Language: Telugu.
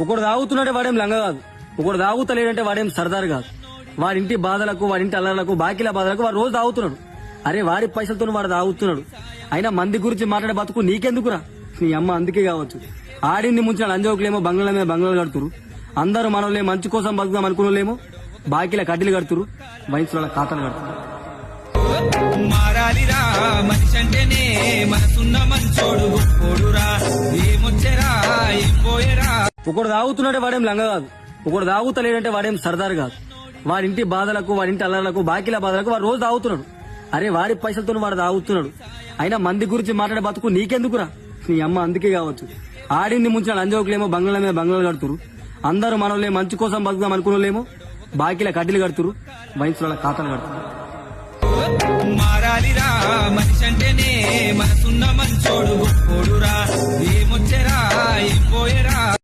ఒకడు తాగుతున్నట్టే వాడేం లంగ కాదు. ఒకడు తాగుతలేడంటే వాడేం సర్దార్ కాదు. వాడింటి బాధలకు వాడింటి అల్లర్లకు బాకీల బాధలకు వాడు రోజు తాగుతున్నాడు. అరే వాడి పైసలతో వాడు తాగుతున్నాడు. అయినా మంది గురించి మాట్లాడే బతుకు నీకెందుకురా? నీ అమ్మ అందుకే కావచ్చు. ఆడింది ముంచిన లంజోకులేమో బంగ్లాల మీద బంగ్లాలు కడుతురు. అందరూ మనల్ని మంచి కోసం బతుకుదాం అనుకున్నలేమో బాకీల కడ్డీలు కడుతురు. వయసుల ఖాతాలు కడుతురు. మారాలిరా మనిషి అంటేనే ఒకడు తాగుతున్నాడే వాడేం లంగ కాదు. ఒకడు తాగుతలేడంటే వాడేం సర్దార్ కాదు. వాడింటి బాధలకు వాడింటి అల్లర్లకు బాకీల బాధలకు వాడు రోజు తాగుతున్నాడు. అరే వాడి పైసలతో వాడు తాగుతున్నాడు. అయినా మంది గురించి మాట్లాడే బతుకు నీకెందుకురా? నీ అమ్మ అందుకే కావచ్చు. ఆడింది ముంచిన లంజోకులేమో బంగ్లా మీద బంగ్లాలు కడుతురు. అందరూ మనల్ని మంచి కోసం బతుకుదాం అనుకున్నలేమో బాకీల కడ్డీలు కడుతురు. వయసు ఖాతాలు కడుతురు. మారాలిరా మనిషి అంటేనే మనసున్న మంచోడు